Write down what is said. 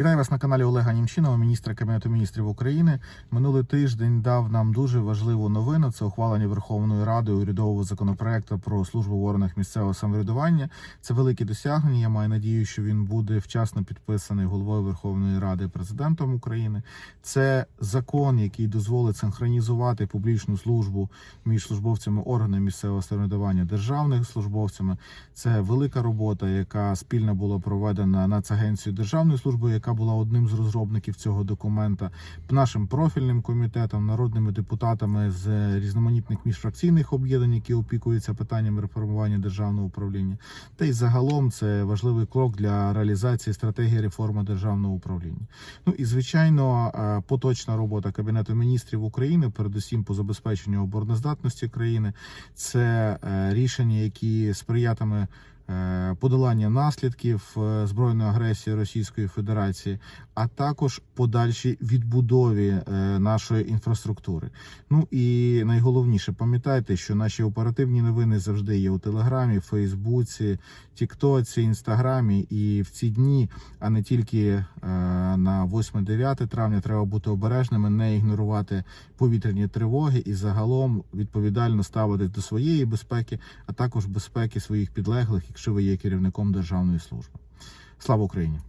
Вітаю вас на каналі Олега Німчинова, міністра Кабінету міністрів України. Минулий тиждень дав нам дуже важливу новину. Це ухвалення Верховною Радою урядового законопроекту про службу в органах місцевого самоврядування. Це велике досягнення. Я маю надію, що він буде вчасно підписаний головою Верховної Ради президентом України. Це закон, який дозволить синхронізувати публічну службу між службовцями органів місцевого самоврядування державними службовцями. Це велика робота, яка спільно була проведена Нацагенцією державної служби, яка була одним з розробників цього документа, нашим профільним комітетом, народними депутатами з різноманітних міжфракційних об'єднань, які опікуються питаннями реформування державного управління. Та й загалом це важливий крок для реалізації стратегії реформи державного управління. Ну і звичайно, е, поточна робота Кабінету міністрів України, передусім по забезпеченню обороноздатності країни, це е, рішення, які сприятиме подолання наслідків е, збройної агресії Російської Федерації, а також подальшій відбудові е, нашої інфраструктури. Ну і найголовніше, пам'ятайте, що наші оперативні новини завжди є у Телеграмі, Фейсбуці, Тіктоці, Інстаграмі. І в ці дні, а не тільки е, на 8-9 травня, треба бути обережними, не ігнорувати повітряні тривоги і загалом відповідально ставитись до своєї безпеки, а також безпеки своїх підлеглих, якщо ви є керівником державної служби. Слава Україні!